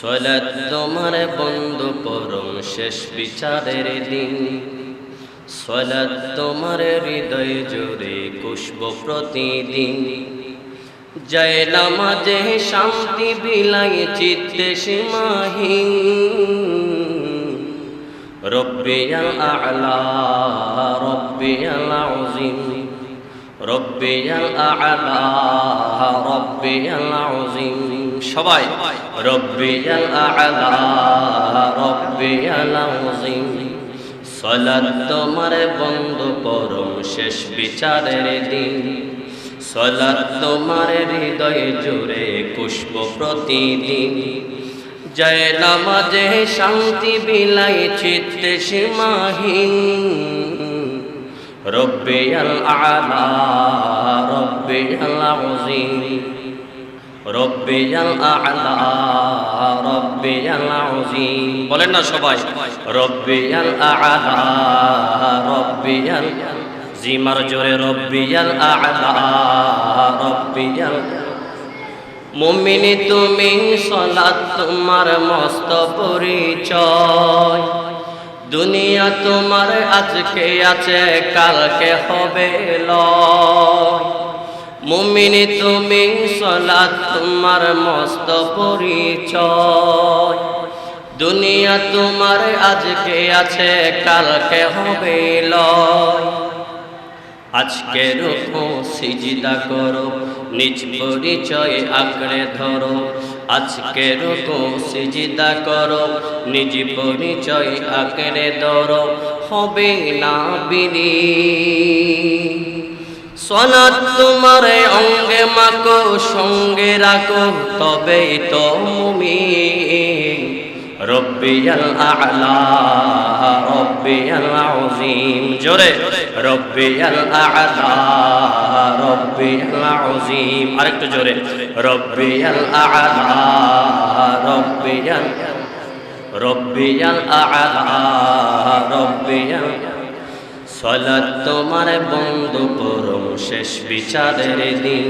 সলাত তোমার বন্ধ করম শেষ বিচারের দিন। সলাত তোমার হৃদয় জোরে কুশব প্রতিদিন। জয় নামাজে শান্তি বিলাই চিত্তে সীমাহীন রব্বিয়াল আ'লা, রব্বিয়াল আযীম। রব্বিয়াল আ'লা, রব্বিয়াল আযীম। সবাই আ'লা সালাত তোমার বন্ধ পরম শেষ বিচারের দিন, সালাত তোমার হৃদয়ে জুড়ে পুষ্প প্রতিদিন, জয় নামাজে শান্তি বিলাই চিত্তে সীমাহীন রব্বিয়াল আ'লা রব্বিয়াল আযীম বলেন না সবাই, রব্বিয়াল আ'লা, রব্বিয়াল জিমার জোরে, রব্বিয়াল আ'লা, রব্বিয়াল মুমিনি, তুমি সলাত তোমার মস্ত পরিচয়। দুনিয়া তোমার, আজকে আছে, কালকে হবে লয়। মুমিনি, তুমি সলাত তোমার মস্ত পরিচয়। দুনিয়া তোমার আজকে আছে, কালকে হবে লয়। আজকে রুকু, সিজদা করো, নিজ পরিচয় আঁকড়ে ধরো। আজকে রুকু, সিজদা করো, নিজ পরিচয় আঁকড়ে ধরো। হবে না বিনি সনাত তোমার অঙ্গে মাকো সঙ্গে রাখো, তবেই তো মুমিন। রব্বিয়াল আ'লা, রব্বিয়াল আযীম। জোরে, রব্বিয়াল আ'লা, রব্বিয়াল আযীম। আরেকটু জোরে, রব্বিয়াল আ'লা, রব্বিয়াল রব্বিয়াল আ'লা, রব্বিয়াল সলাত তোমার বন্ধু পরম শেষ বিচারের দিন।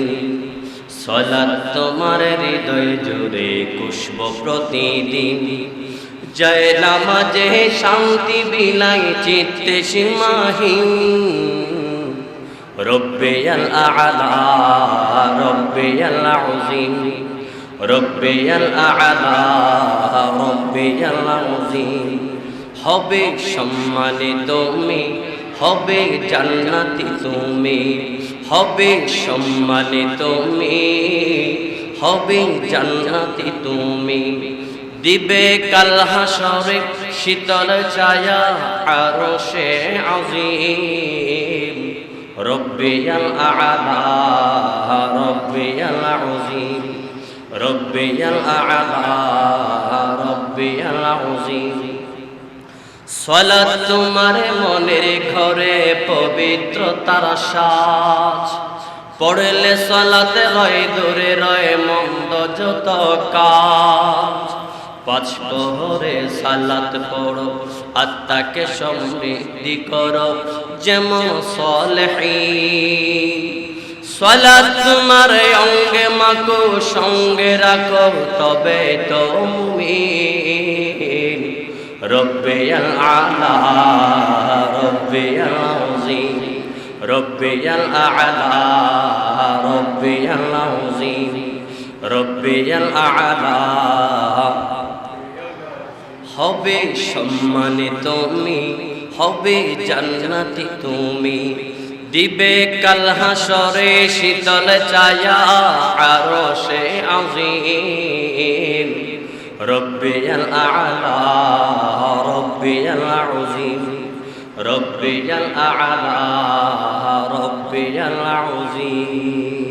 সলাত তোমার হৃদয় জুড়ে কুশব প্রতিদিন। জয় নামাজে শান্তি বিলাই চিত্তে সীমাহীন। রব্বিয়াল আ'লা রব্বিয়াল আযীম হবে সম্মানে তুমি হবে জান্নাতি তুমি, হবে সম্মানে তুমি, হবে জান্নাতি তুমি। দিবে কাল হাসরে শীতল ছায়া আরও সে আজিম। রব্বিয়াল আ'লা, রব্বিয়াল আযীম রব্বিয়াল আ'লা, রব্বিয়াল আযীম সলাত তোমার মনের ঘরে পবিত্র তার সাজ পড়লে সলাতে রয় দূরে রয়, মন্দ যত কাজ। পাঁচ প্রহরে সালাত পড়ো, আত্মাকে সমৃদ্ধি করো, যেমন সলহীন। সলাত তোমার অঙ্গে মাকো সঙ্গে রাখো, তবে তো মুমিন। রব্বিয়াল আ'লা রব্বিয়াল আযীম রব্বিয়াল আ'লা রব্বিয়াল আযীম রব্বিয়াল আ'লা হবে সম্মানে তুমি, হবে জান্নাতি তুমি। দিবে কাল হাসরে শীতল ছায়া আরও সে আজিম। রব্বিয়াল আ'লা রব্বিয়াল আযীম রব্বিয়াল আ'লা রব্বিয়াল আযীম